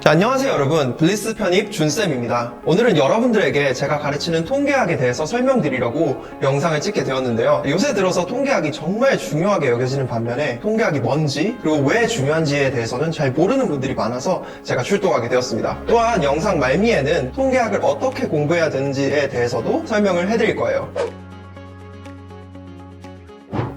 자, 안녕하세요 여러분. 블리스 편입 준쌤입니다. 오늘은 여러분들에게 제가 가르치는 통계학에 대해서 설명드리려고 영상을 찍게 되었는데요. 요새 들어서 통계학이 정말 중요하게 여겨지는 반면에 통계학이 뭔지 그리고 왜 중요한지에 대해서는 잘 모르는 분들이 많아서 제가 출동하게 되었습니다. 또한 영상 말미에는 통계학을 어떻게 공부해야 되는지에 대해서도 설명을 해드릴 거예요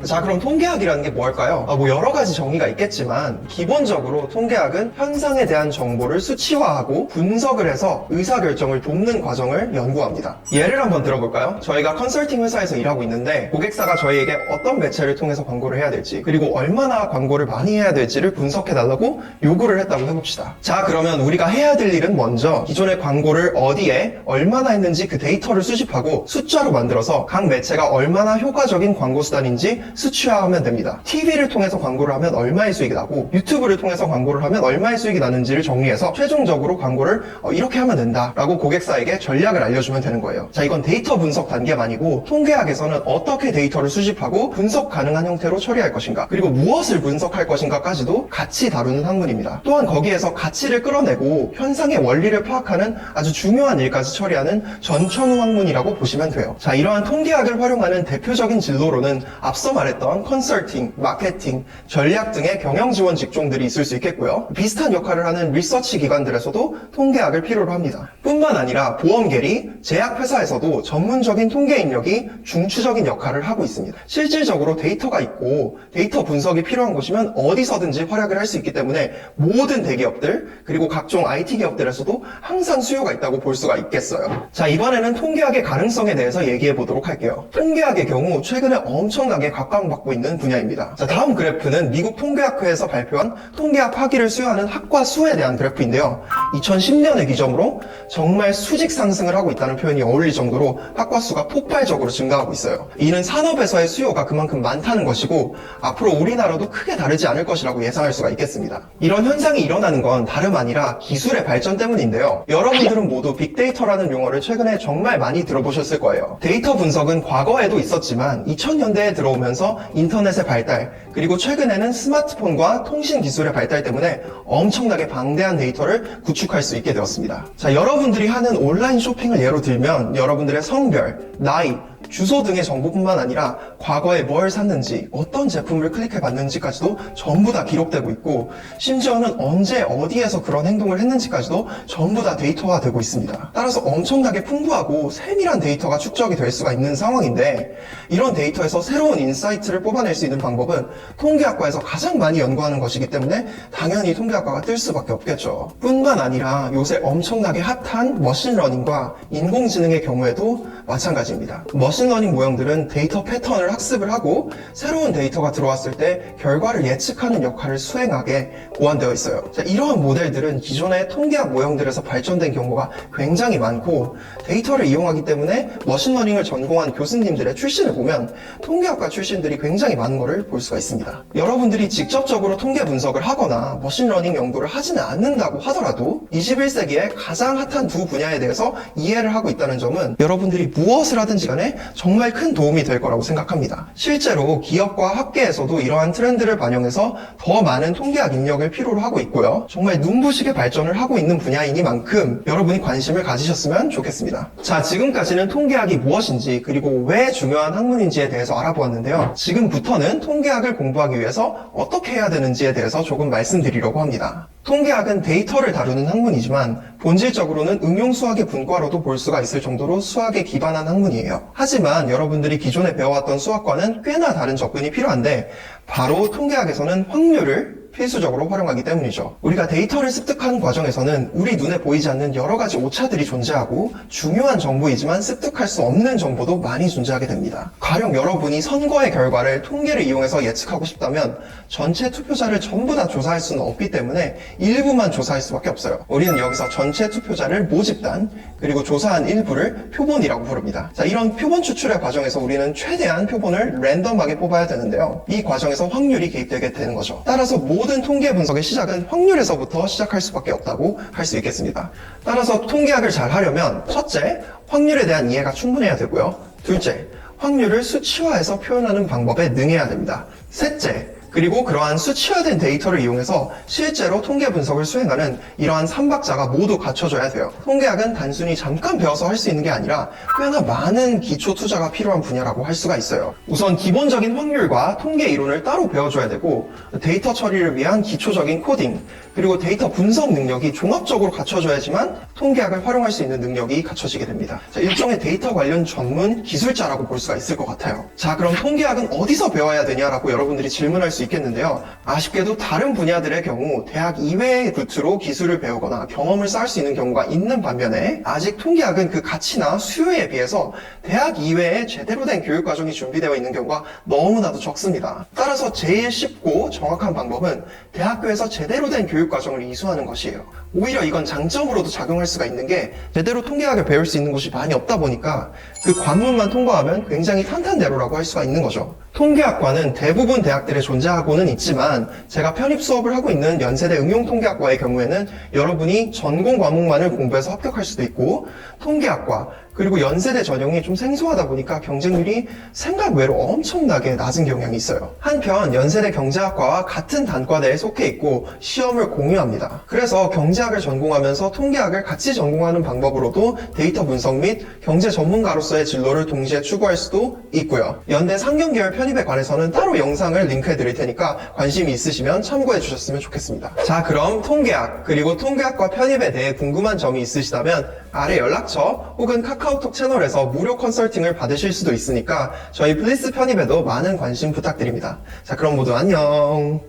자, 그럼 통계학이라는 게 뭘까요? 아, 뭐 여러 가지 정의가 있겠지만 기본적으로 통계학은 현상에 대한 정보를 수치화하고 분석을 해서 의사결정을 돕는 과정을 연구합니다. 예를 한번 들어볼까요? 저희가 컨설팅 회사에서 일하고 있는데 고객사가 저희에게 어떤 매체를 통해서 광고를 해야 될지 그리고 얼마나 광고를 많이 해야 될지를 분석해달라고 요구를 했다고 해봅시다. 자, 그러면 우리가 해야 될 일은 먼저 기존의 광고를 어디에 얼마나 했는지 그 데이터를 수집하고 숫자로 만들어서 각 매체가 얼마나 효과적인 광고 수단인지 수치화하면 됩니다. TV를 통해서 광고를 하면 얼마의 수익이 나고 유튜브를 통해서 광고를 하면 얼마의 수익이 나는지를 정리해서 최종적으로 광고를 어, 이렇게 하면 된다라고 고객사에게 전략을 알려주면 되는 거예요. 자, 이건 데이터 분석 단계만이고 통계학에서는 어떻게 데이터를 수집하고 분석 가능한 형태로 처리할 것인가 그리고 무엇을 분석할 것인가까지도 같이 다루는 학문입니다. 또한 거기에서 가치를 끌어내고 현상의 원리를 파악하는 아주 중요한 일까지 처리하는 전천후 학문이라고 보시면 돼요. 자, 이러한 통계학을 활용하는 대표적인 진로로는 앞서 말했던 컨설팅, 마케팅, 전략 등의 경영 지원 직종들이 있을 수 있겠고요. 비슷한 역할을 하는 리서치 기관들에서도 통계학을 필요로 합니다. 뿐만 아니라 보험 계리, 제약 회사에서도 전문적인 통계 인력이 중추적인 역할을 하고 있습니다. 실질적으로 데이터가 있고 데이터 분석이 필요한 곳이면 어디서든지 활약을 할 수 있기 때문에 모든 대기업들 그리고 각종 IT 기업들에서도 항상 수요가 있다고 볼 수가 있겠어요. 자 이번에는 통계학의 가능성에 대해서 얘기해 보도록 할게요. 통계학의 경우 최근에 엄청나게 각 광받고 있는 분야입니다. 자 다음 그래프는 미국 통계학회에서 발표한 통계학 학위를 수여하는 학과 수에 대한 그래프인데요. 2010년을 기점으로 정말 수직 상승을 하고 있다는 표현이 어울릴 정도로 학과 수가 폭발적으로 증가하고 있어요. 이는 산업에서의 수요가 그만큼 많다는 것이고 앞으로 우리나라도 크게 다르지 않을 것이라고 예상할 수가 있겠습니다. 이런 현상이 일어나는 건 다름 아니라 기술의 발전 때문인데요. 여러분들은 모두 빅데이터라는 용어를 최근에 정말 많이 들어보셨을 거예요. 데이터 분석은 과거에도 있었지만 2000년대에 들어오면서 인터넷의 발달 그리고 최근에는 스마트폰과 통신 기술의 발달 때문에 엄청나게 방대한 데이터를 구축할 수 있게 되었습니다. 자, 여러분들이 하는 온라인 쇼핑을 예로 들면 여러분들의 성별, 나이, 주소 등의 정보뿐만 아니라 과거에 뭘 샀는지 어떤 제품을 클릭해 봤는지까지도 전부 다 기록되고 있고 심지어는 언제 어디에서 그런 행동을 했는지까지도 전부 다 데이터화되고 있습니다. 따라서 엄청나게 풍부하고 세밀한 데이터가 축적이 될 수가 있는 상황인데 이런 데이터에서 새로운 인사이트를 뽑아낼 수 있는 방법은 통계학과에서 가장 많이 연구하는 것이기 때문에 당연히 통계학과가 뜰 수밖에 없겠죠. 뿐만 아니라 요새 엄청나게 핫한 머신러닝과 인공지능의 경우에도 마찬가지입니다. 머신 러닝 모형들은 데이터 패턴을 학습을 하고 새로운 데이터가 들어왔을 때 결과를 예측하는 역할을 수행하게 고안되어 있어요. 자, 이러한 모델들은 기존의 통계학 모형들에서 발전된 경우가 굉장히 많고 데이터를 이용하기 때문에 머신러닝을 전공한 교수님들의 출신을 보면 통계학과 출신들이 굉장히 많은 것을 볼 수가 있습니다. 여러분들이 직접적으로 통계 분석을 하거나 머신러닝 연구를 하지는 않는다고 하더라도 21세기에 가장 핫한 두 분야에 대해서 이해를 하고 있다는 점은 여러분들이 무엇을 하든지 간에 정말 큰 도움이 될 거라고 생각합니다. 실제로 기업과 학계에서도 이러한 트렌드를 반영해서 더 많은 통계학 인력을 필요로 하고 있고요. 정말 눈부시게 발전을 하고 있는 분야이니만큼 여러분이 관심을 가지셨으면 좋겠습니다. 자, 지금까지는 통계학이 무엇인지 그리고 왜 중요한 학문인지에 대해서 알아보았는데요. 지금부터는 통계학을 공부하기 위해서 어떻게 해야 되는지에 대해서 조금 말씀드리려고 합니다. 통계학은 데이터를 다루는 학문이지만 본질적으로는 응용 수학의 분과로도 볼 수가 있을 정도로 수학에 기반한 학문이에요. 하지만 여러분들이 기존에 배워왔던 수학과는 꽤나 다른 접근이 필요한데 바로 통계학에서는 확률을 필수적으로 활용하기 때문이죠. 우리가 데이터를 습득하는 과정에서는 우리 눈에 보이지 않는 여러 가지 오차들이 존재하고 중요한 정보이지만 습득할 수 없는 정보도 많이 존재하게 됩니다. 가령 여러분이 선거의 결과를 통계를 이용해서 예측하고 싶다면 전체 투표자를 전부 다 조사할 수는 없기 때문에 일부만 조사할 수밖에 없어요. 우리는 여기서 전체 투표자를 모집단 그리고 조사한 일부를 표본이라고 부릅니다. 자, 이런 표본 추출의 과정에서 우리는 최대한 표본을 랜덤하게 뽑아야 되는데요. 이 과정에서 확률이 개입되게 되는 거죠. 따라서 모든 통계 분석의 시작은 확률에서부터 시작할 수밖에 없다고 할 수 있겠습니다. 따라서 통계학을 잘 하려면 첫째, 확률에 대한 이해가 충분해야 되고요. 둘째, 확률을 수치화해서 표현하는 방법에 능해야 됩니다. 셋째, 그리고 그러한 수치화된 데이터를 이용해서 실제로 통계 분석을 수행하는 이러한 삼박자가 모두 갖춰져야 돼요. 통계학은 단순히 잠깐 배워서 할 수 있는 게 아니라 꽤나 많은 기초 투자가 필요한 분야라고 할 수가 있어요. 우선 기본적인 확률과 통계 이론을 따로 배워줘야 되고 데이터 처리를 위한 기초적인 코딩 그리고 데이터 분석 능력이 종합적으로 갖춰져야지만 통계학을 활용할 수 있는 능력이 갖춰지게 됩니다. 자, 일종의 데이터 관련 전문 기술자라고 볼 수가 있을 것 같아요. 자, 그럼 통계학은 어디서 배워야 되냐라고 여러분들이 질문할 수 있겠는데요. 아쉽게도 다른 분야들의 경우 대학 이외의 루트로 기술을 배우거나 경험을 쌓을 수 있는 경우가 있는 반면에 아직 통계학은 그 가치나 수요에 비해서 대학 이외에 제대로 된 교육 과정이 준비되어 있는 경우가 너무나도 적습니다. 따라서 제일 쉽고 정확한 방법은 대학교에서 제대로 된 교육 과정을 이수하는 것이에요. 오히려 이건 장점으로도 작용할 수가 있는 게 제대로 통계학을 배울 수 있는 곳이 많이 없다 보니까 그 관문만 통과하면 굉장히 탄탄대로라고 할 수가 있는 거죠. 통계학과는 대부분 대학들에 존재하고는 있지만 제가 편입 수업을 하고 있는 연세대 응용통계학과의 경우에는 여러분이 전공 과목만을 공부해서 합격할 수도 있고 통계학과 그리고 연세대 전형이 좀 생소하다 보니까 경쟁률이 생각 외로 엄청나게 낮은 경향이 있어요. 한편 연세대 경제학과와 같은 단과대에 속해 있고 시험을 공유합니다. 그래서 경제학을 전공하면서 통계학을 같이 전공하는 방법으로도 데이터 분석 및 경제 전문가로서의 진로를 동시에 추구할 수도 있고요. 연대 상경계열 편입에 관해서는 따로 영상을 링크해 드릴 테니까 관심이 있으시면 참고해 주셨으면 좋겠습니다. 자, 그럼 통계학 그리고 통계학과 편입에 대해 궁금한 점이 있으시다면 아래 연락처 혹은 카카오톡 채널에서 무료 컨설팅을 받으실 수도 있으니까 저희 플리스 편입에도 많은 관심 부탁드립니다. 자, 그럼 모두 안녕.